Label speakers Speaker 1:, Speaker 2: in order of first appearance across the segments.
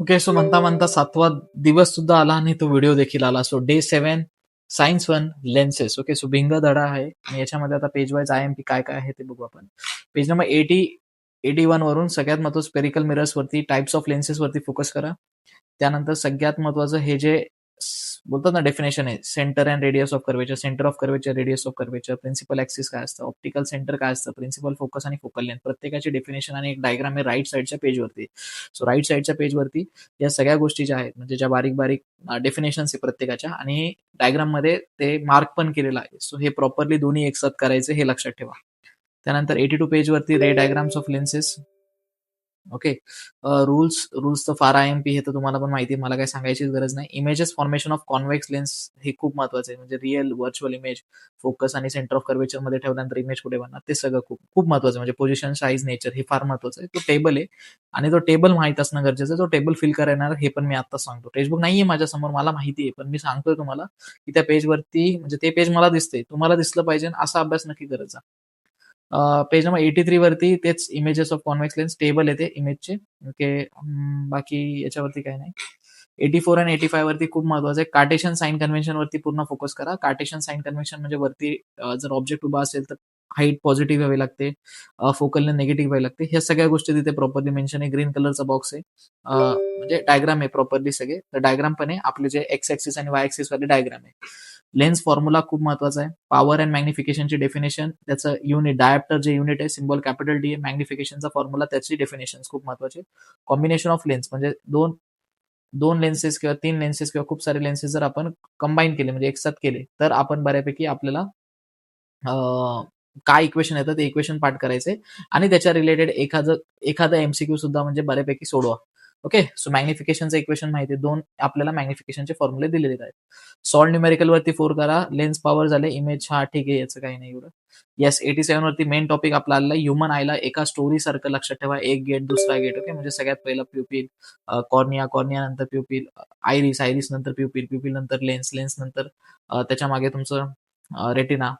Speaker 1: Okay so म्हणता म्हणता सातवा दिवस सुद्धा आला आणि तो व्हिडिओ देखील आला. So day seven science one lenses okay so भिंग धडा आहे. आणि याच्यामध्ये आता page wise I M P काय काय आहे ते बघू आपण. Page number eighty eighty one वरून सगळ्यात महत्वाचं स्पेरिकल मिरर्स वरती टाइप्स ऑफ लेन्सेस वरती फोकस करा. त्यानंतर सगळ्यात महत्वाचं हे जे बोलतात ना डेफिनेशन आहे. Centre and radius of curvature centre of curvature radius of curvature principal axis काय असतं? ऑप्टिकल सेंटर काय असतं? प्रिन्सिपल फोकस आणि फोकल लेंथ प्रत्येकाची डेफिनेशन आणि एक डायग्राम आहे राईट साईडच्या पेजवरती सो राईट साईडच्या पेजवरती या सगळ्या गोष्टी ज्या आहेत म्हणजे ज्या बारीक बारीक डेफिनेशन आहे प्रत्येकाच्या आणि डायग्राममध्ये ते मार्क पण केलेलं आहे. सो हे प्रॉपरली दोन्ही एकसाथ करायचे हे लक्षात ठेवा. त्यानंतर एटी टू पेजवरती ray diagrams of lenses okay rules rules तर फार आय एम पी हे तर तुम्हाला पण माहिती आहे मला काही सांगायचीच गरज नाही. Images formation of convex lens हे खूप महत्वाचं आहे. म्हणजे रिअल व्हर्च्युअल इमेज फोकस आणि सेंटर ऑफ कर्वेचरमध्ये ठेवल्यानंतर इमेज कुठे बनणार ते सगळं खूप खूप महत्वाचं म्हणजे पोझिशन साईज नेचर हे फार महत्वाचं आहे. तो टेबल आहे आणि तो टेबल माहीत असणं गरजेचं आहे. तो टेबल फिल करणार हे पण मी आता सांगतो. टेक्स्टबुक नाहीये माझ्यासमोर मला माहिती आहे. पण मी सांगतोय तुम्हाला की त्या पेजवरती म्हणजे ते पेज मला दिसते तुम्हाला दिसलं पाहिजे असा अभ्यास नक्की करायचा पेज नंबर एटी थ्री वरती तेच images of convex lens table येते इमेजचे ओके बाकी याच्यावरती काही नाही. एटी फोर आणि एटी फाय वरती खूप महत्वाचं आहे. कार्टेशन साईन कन्व्हेन्शन वरती पूर्ण फोकस करा. कार्टेशन साईन कन्व्हेन्शन म्हणजे वरती जर ऑब्जेक्ट उभा असेल तर हाईट पॉझिटिव्ह व्हावी लागते. फोकलने निगेटिव्ह व्हावी लागते. ह्या सगळ्या गोष्टी तिथे प्रॉपरली मेन्शन आहे. ग्रीन कलरचा बॉक्स आहे. म्हणजे डायग्राम आहे प्रॉपरली सगळे. तर डायग्राम पण आहे. आपले जे एक्स ऍक्सिस आणि वाय ऍक्सिस वाले डायग्राम आहे. लेन्स फॉर्म्युला खूप महत्त्वाचा आहे. पॉवर अँड मॅग्निफिकेशनची डेफिनेशन त्याचं युनिट डायप्टर जे युनिट आहे सिम्बॉल कॅपिटल डी मॅग्निफिकेशनचा फॉर्म्युला त्याची डेफिनेशन खूप महत्त्वाचे कॉम्बिनेशन ऑफ लेन्स म्हणजे दोन दोन लेन्सेस किंवा तीन लेन्सेस किंवा खूप सारे लेन्सेस जर आपण कंबाईन केले म्हणजे एकसाथ केले तर आपण बऱ्यापैकी आपल्याला काय इक्वेशन येतं ते इक्वेशन पाठ करायचे. आणि त्याच्या रिलेटेड एखादं एखादं एमसीक्यू सुद्धा म्हणजे बऱ्यापैकी सोडवा. ओके सो मॅग्निफिकेशनचं इक्वेशन माहिती आहे दोन आपल्याला मॅग्निफिकेशनचे फॉर्म्युले दिलेले आहेत. सॉल्ट न्यूमेरिकल वरती फोर करा. लेन्स पॉवर झाले. इमेज हा ठीक आहे याचं काही नाही एवढं. येस एटी सेव्हन वरती मेन टॉपिक आपला आलेला ह्युमन आयला एका स्टोरी सारखं लक्षात ठेवा. एक गेट दुसरा गेट ओके म्हणजे सगळ्यात पहिला प्युपिल कॉर्निया कॉर्निया नंतर प्युपिल आयरिस आयरिस नंतर प्युपिल प्युपिल नंतर लेन्स लेन्स नंतर त्याच्यामागे तुमचं रेटिना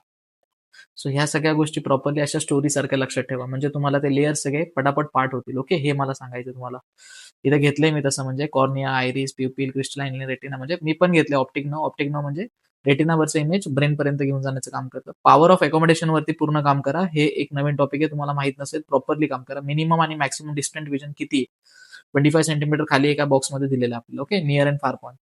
Speaker 1: सो ह्या सगळ्या गोष्टी प्रॉपरली अशा स्टोरी सारख्या लक्षात ठेवा. म्हणजे तुम्हाला ते लेअर सगळे पटापट पाठ होतील. ओके हे मला सांगायचं तुम्हाला. इथे घेतलंय मी तसं. म्हणजे cornea iris pupil crystalline retina म्हणजे मी पण घेतले ऑप्टिकनो ऑप्टिकनो म्हणजे रेटिनावरचं इमेज ब्रेन पर्यंत घेऊन जाण्याचं काम करतं. पॉवर ऑफ अकॉमोडेशन वरती पूर्ण काम करा. हे एक नवीन टॉपिक आहे. तुम्हाला माहीत नसेल प्रॉपरली काम करा. मिनिमम आणि मॅक्सिमम डिस्टंट विजन किती ट्वेंटी फाय सेंटीमीटर खाली एका बॉक्समध्ये दिलेलं आपल्याला. Okay near and far point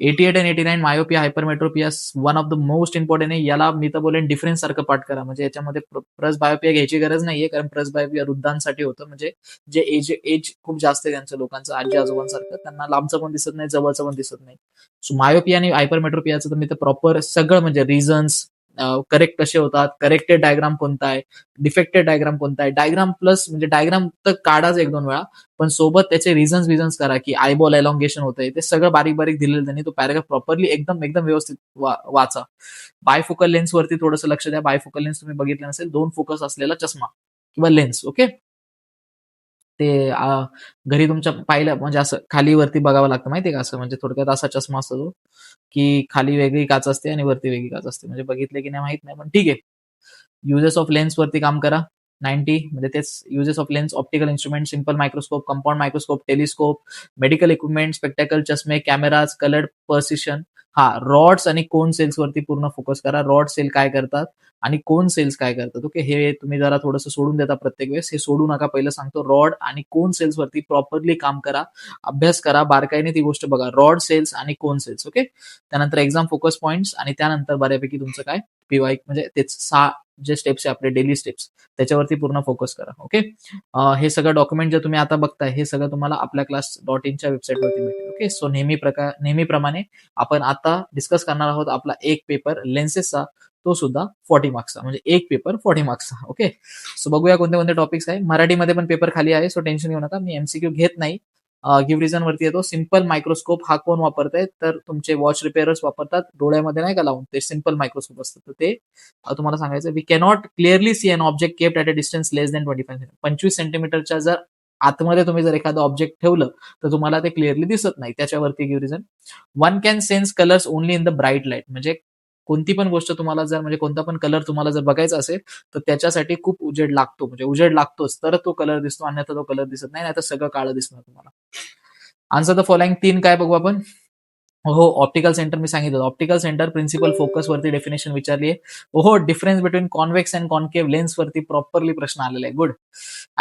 Speaker 1: eighty eight and eighty nine myopia hypermetropia one of the most important आहे. याला मी तर बोलेन डिफरन्स सारखं पाठ करा. म्हणजे याच्यामध्ये प्रस बायोपिया घ्यायची गरज नाहीये कारण प्रस बायोपिया वृद्धांसाठी होतं. म्हणजे जे एज एज खूप जास्त आहे त्यांच्या लोकांचं आजी आजोबांसारखं. त्यांना लांबचं पण दिसत नाही जवळचं पण दिसत नाही. सो मायोपिया आणि हायपरमेट्रोपियाचं तर मी तर प्रॉपर सगळं म्हणजे रिझन्स करेक्ट कसे होतात? करेक्टेड डायग्राम कोणता आहे? डिफेक्टेड डायग्राम कोणता आहे? डायग्राम प्लस म्हणजे डायग्राम तर काढाच एक दोन वेळा. पण सोबत त्याचे रिझन्स विझन्स करा की आयबॉल एलॉंगेशन होतंय. ते सगळं बारीक बारीक दिलेलं त्यांनी तो पॅराग्राफ प्रॉपरली एकदम एकदम व्यवस्थित वाचा. बायफोकल लेन्स वरती थोडंसं लक्ष द्या. बायफोकल लेन्स तुम्ही बघितलं नसेल दोन फोकस असलेला चष्मा किंवा लेन्स ओके ते घरी तुमच्या पाहिलं म्हणजे असं खाली वरती बघावं लागतं माहितीये का असं? म्हणजे थोडक्यात असा चष्मा असतो तो की खाली वेगळी काच असते आणि वरती वेगळी काच असते. म्हणजे बघितले की नाही माहीत नाही पण ठीक आहे. युजेस ऑफ लेन्स वरती काम करा. नाईन्टी म्हणजे तेच uses of lens optical instrument simple microscope compound microscope telescope medical equipment spectacle, चष्मे कॅमेराज कलर्ड पर्सिशन हा रॉड्स आणि कोन सेल्स वरती पूर्ण फोकस करा. रॉड सेल काय करतात आणि कोन सेल्स काय करतात? ओके हे तुम्ही जरा थोडंसं सोडून देता प्रत्येक वेळेस. हे सोडू नका. पहिलं सांगतो रॉड आणि कोन सेल्स वरती प्रॉपरली काम करा. अभ्यास करा. बारकाईने ती गोष्ट बघा. रॉड सेल्स आणि कोन सेल्स ओके त्यानंतर एक्झाम फोकस पॉईंट्स आणि त्यानंतर बऱ्यापैकी तुमचं काय? पीवाय म्हणजे तेच सहा जे स्टेप्स आहे आपले डेली स्टेप्स त्याच्यावरती पूर्ण फोकस करा ओके हे सगळं डॉक्युमेंट जे तुम्ही आता बघताय हे सगळं तुम्हाला आपल्या क्लास डॉट इनच्या वेबसाईटवरती मिळेल ओके सो नेहमी प्रकार नेहमीप्रमाणे आपण आता डिस्कस करणार आहोत आपला एक पेपर लेन्सेसचा तो सुद्धा फॉर्टी मार्क्सचा म्हणजे एक पेपर फॉर्टी मार्क्सचा ओके सो बघूया कोणते कोणते टॉपिक्स आहे. मराठीमध्ये पण पेपर खाली आहे सो टेन्शन घेऊ नका. मी एमसीक्यू घेत नाही. गिव्ह रिझन वरती येतो. सिंपल मायक्रोस्कोप हा कोण वापरताय? तर तुमचे वॉच रिपेअर्स वापरतात. डोळ्यामध्ये नाही का लावून? ते सिंपल मायक्रोस्कोप असतं. तर ते तुम्हाला सांगायचं we cannot clearly see an object kept at a distance less than twenty five पंचवीस सेंटीमीटरच्या जर आतमध्ये तुम्ही जर एखादं ऑब्जेक्ट ठेवलं तर तुम्हाला ते क्लिअरली दिसत नाही. त्याच्यावरती give reason one can sense colours only in the bright light म्हणजे कोणती पण गोष्ट तुम्हाला जर म्हणजे कोणता पण कलर तुम्हाला जर बघायचा असेल तर त्याच्यासाठी खूप उजेड लागतो. म्हणजे उजेड लागतोच. तर तो कलर दिसतो अन्यथा तो कलर दिसत नाही. नाही तर सगळं काळं दिसणार तुम्हाला. आन्सर द फॉलोइंग तीन काय बघू आपण? हो ऑप्टिकल सेंटर मी सांगितलं. ऑप्टिकल सेंटर प्रिन्सिपल फोकस वरती डेफिनेशन विचारली आहे. हो difference between convex and concave lens वरती प्रॉपरली प्रश्न आलेला आहे. Good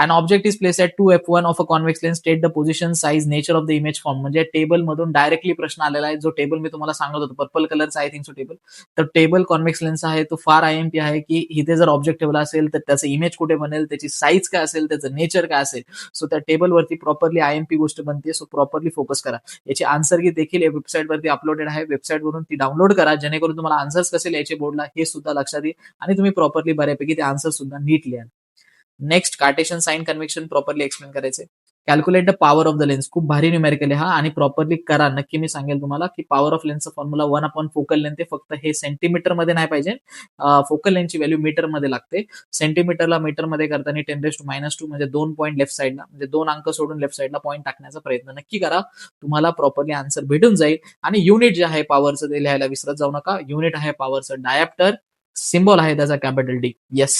Speaker 1: and object is place at two F one of a convex lens state the position size nature of the image form म्हणजे table मधून directly प्रश्न आलेला आहे. जो टेबल मी तुम्हाला सांगत होतो पर्पल कलरचा आय थिंक सो टेबल तर टेबल कॉन्वेक्स लेन्स आहे. तो फार आय एम पी आहे की इथे जर ऑब्जेक्ट ठेवला असेल तर त्याचं इमेज कुठे बनेल त्याची साईज काय असेल त्याचं नेचर काय असेल. सो त्या टेबलवरती प्रॉपरली आय एम पी गोष्ट बनते सो प्रॉपरली फोकस करा. याची आन्सर की देखील वेबसाईट वरती अपलोडेड आहे. वेबसाईट वरून ती डाउनलोड करा. जेणेकरून तुम्हाला आन्सर्स कसे लिहायचे बोर्डला हे सुद्धा लक्षात येईल. आणि तुम्ही प्रॉपरली बऱ्यापैकी ते आन्सर सुद्धा नीट लिहा next cartesian sign convention properly explain करायचे. Calculate the power of the lens खूप भारी न्यूमेरिकल हा आणि प्रॉपरली करा. नक्की मी सांगेल तुम्हाला की power of लेन्सचा formula one upon focal length फक्त हे सेंटीमीटरमध्ये नाही पाहिजे. फोकल लेन्थची व्हॅल्यू मीटरमध्ये लागते. सेंटीमीटरला मीटरमध्ये करताना ten raise to minus two म्हणजे दोन पॉईंट लेफ्ट साईडला म्हणजे दोन अंक सोडून लेफ्ट साईडला पॉईंट टाकण्याचा प्रयत्न नक्की करा. तुम्हाला प्रॉपरली आन्सर भेटून जाईल. आणि युनिट जे आहे पॉवरचं ते लिहायला विसरत जाऊ नका. युनिट आहे पॉवरचं डायप्टर सिम्बॉल आहे त्याचा कॅपिटल डी येस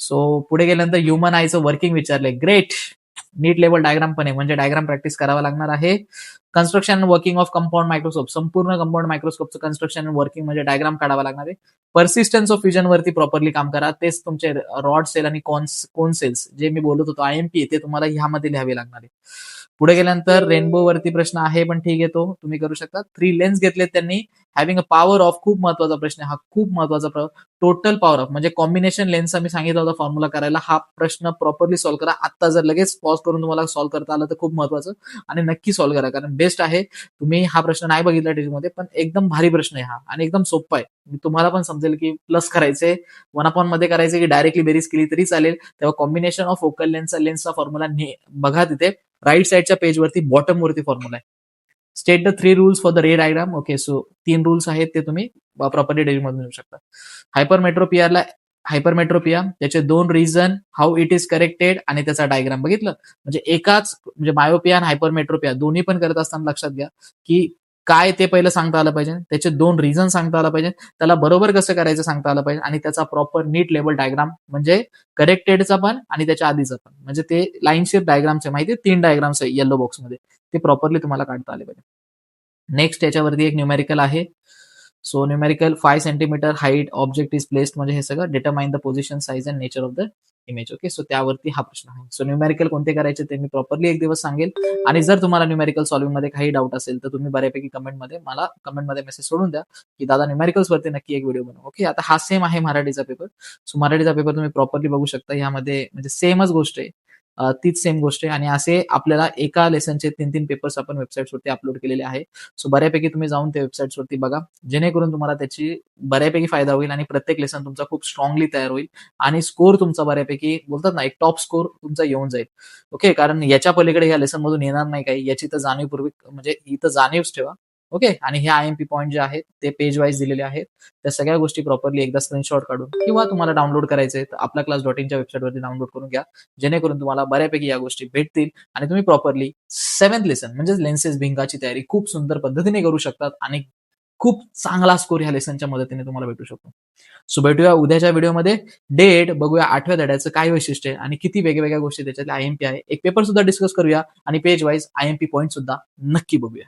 Speaker 1: सो पुढे गेल्यानंतर ह्युमन आयचं वर्किंग विचारले ग्रेट नीट लेवल डायग्राम पण आहे. म्हणजे डायग्राम प्रॅक्टिस करावा लागणार आहे. Construction working of compound microscope संपूर्ण कंपाऊंड मायक्रोस्कोपचं कन्स्ट्रक्शन वर्किंग म्हणजे डायग्राम काढावा लागणार आहे. परसिस्टन्स ऑफ फ्युजन वरती प्रॉपरली काम करा. तेच तुमचे रॉड सेल आणि कॉन्स कोन सेल्स जे मी बोलत होतो आय एम पी ते तुम्हाला ह्यामध्ये लिहावे लागणार आहे. पुढे गेल्यानंतर रेनबो वरती प्रश्न आहे पण ठीक आहे तो. तुम्ही करू शकता. थ्री लेन्स घेतलेत त्यांनी. हॅव्हिंग अ पॉवर ऑफ खूप महत्त्वाचा प्रश्न हा खूप महत्त्वाचा टोटल पॉवर ऑफ म्हणजे कॉम्बिनेशन लेन्सचा मी सांगितलं होता फॉर्म्युला करायला. हा प्रश्न प्रॉपरली सॉल्व्ह करा. आता जर लगेच पॉज करून तुम्हाला सॉल्व्ह करता आलं तर खूप महत्वाचं आणि नक्की सॉल्व्ह करा. कारण बेस्ट आहे. तुम्ही हा प्रश्न नाही बघितला टीचरमध्ये पण एकदम भारी प्रश्न आहे हा आणि एकदम सोपा आहे. तुम्हाला पण समजेल की प्लस करायचे वन अपॉनमध्ये करायचे की डायरेक्टली बेरीज केली तरी चालेल. तेव्हा कॉम्बिनेशन ऑफ फोकल लेन्सचा लेन्सचा फॉर्म्युला बघा तिथे. राईट साईडच्या पेजवरती बॉटम वरती फॉर्म्युला आहे. State the three rules for the ray diagram okay so तीन रूल्स आहेत ते तुम्ही प्रॉपर्टी डेरी मधून येऊ शकता. हायपर मेट्रोपियाला हायपर मेट्रोपिया त्याचे दोन reason how it is corrected आणि त्याचा डायग्राम बघितलं? म्हणजे एकाच म्हणजे मायोपिया आणि हायपर मेट्रोपिया दोन्ही पण करत असताना लक्षात घ्या की काय ते पहिलं सांगता आलं पाहिजे त्याचे दोन रिझन सांगता आलं पाहिजे त्याला बरोबर कसं करायचं सांगता आलं पाहिजे आणि त्याचा प्रॉपर नीट लेवल डायग्राम म्हणजे करेक्टेडचा पण आणि त्याच्या आधीचा पण. म्हणजे ते लाईनशिप डायग्रामचे माहिती तीन डायग्राम्स आहे येलो बॉक्समध्ये ते प्रॉपरली तुम्हाला काढता आले पाहिजे. नेक्स्ट याच्यावरती एक न्यूमेरिकल आहे. So numerical five centimetre height object is placed म्हणजे हे सगळं determine the position size and nature of the image okay so त्यावरती हा प्रश्न आहे. सो न्यूमेरिकल कोणते करायचे ते मी प्रॉपरली एक दिवस सांगेल. आणि जर तुम्हाला न्यूमेरिकल सॉल्विंगमध्ये काही डाऊट असेल तर तुम्ही बऱ्यापैकी कमेंटमध्ये मला कमेंटमध्ये मेसेज सोडून द्या की दादा न्यूमेरिकल्स वरती नक्की एक व्हिडिओ बनवू. ओके आता हा सेम आहे मराठीचा पेपर सो मराठीचा पेपर तुम्ही प्रॉपरली बघू शकता. यामध्ये म्हणजे सेमच गोष्ट आहे. तीच सेम गोष्ट आहे. आणि असे आपल्याला एका लेसनचे तीन तीन पेपर्स आपण वेबसाईट्सवरती अपलोड केलेले आहे सो बऱ्यापैकी तुम्ही जाऊन त्या वेबसाईट्सवरती बघा. जेणेकरून तुम्हाला त्याची बऱ्यापैकी फायदा होईल आणि प्रत्येक लेसन तुमचा खूप स्ट्रॉंगली तयार होईल. आणि स्कोर तुमचा बऱ्यापैकी बोलतात ना एक टॉप स्कोर तुमचा येऊन जाईल. ओके कारण याच्या पलीकडे या लेसन मधून येणार नाही काही. याची तर जाणीवपूर्वक म्हणजे ही तर जाणीवच ठेवा. ओके आणि हे आय एम पी पॉईंट जे आहेत ते पेज वाईज दिलेले आहेत. त्या सगळ्या गोष्टी प्रॉपरली एकदा स्क्रीनशॉट काढून किंवा तुम्हाला डाउनलोड करायचे तर आपला क्लास डॉट इनच्या वेबसाईटवरती डाउनलोड करून घ्या. जेणेकरून तुम्हाला बऱ्यापैकी या गोष्टी भेटतील आणि तुम्ही प्रॉपरली सेव्हन्थ लेसन म्हणजे लेन्सेस भिंगाची तयारी खूप सुंदर पद्धतीने करू शकतात आणि खूप चांगला स्कोर ह्या लेसनच्या मदतीने तुम्हाला भेटू शकतो. सो भेटूया उद्याच्या व्हिडिओमध्ये डेट बघूया आठव्या धड्याचं काय वैशिष्ट्य आहे आणि किती वेगवेगळ्या गोष्टी त्याच्यातल्या आय एम पी आहे. एक पेपर सुद्धा डिस्कस करूया आणि page wise I M P point सुद्धा नक्की बघूया.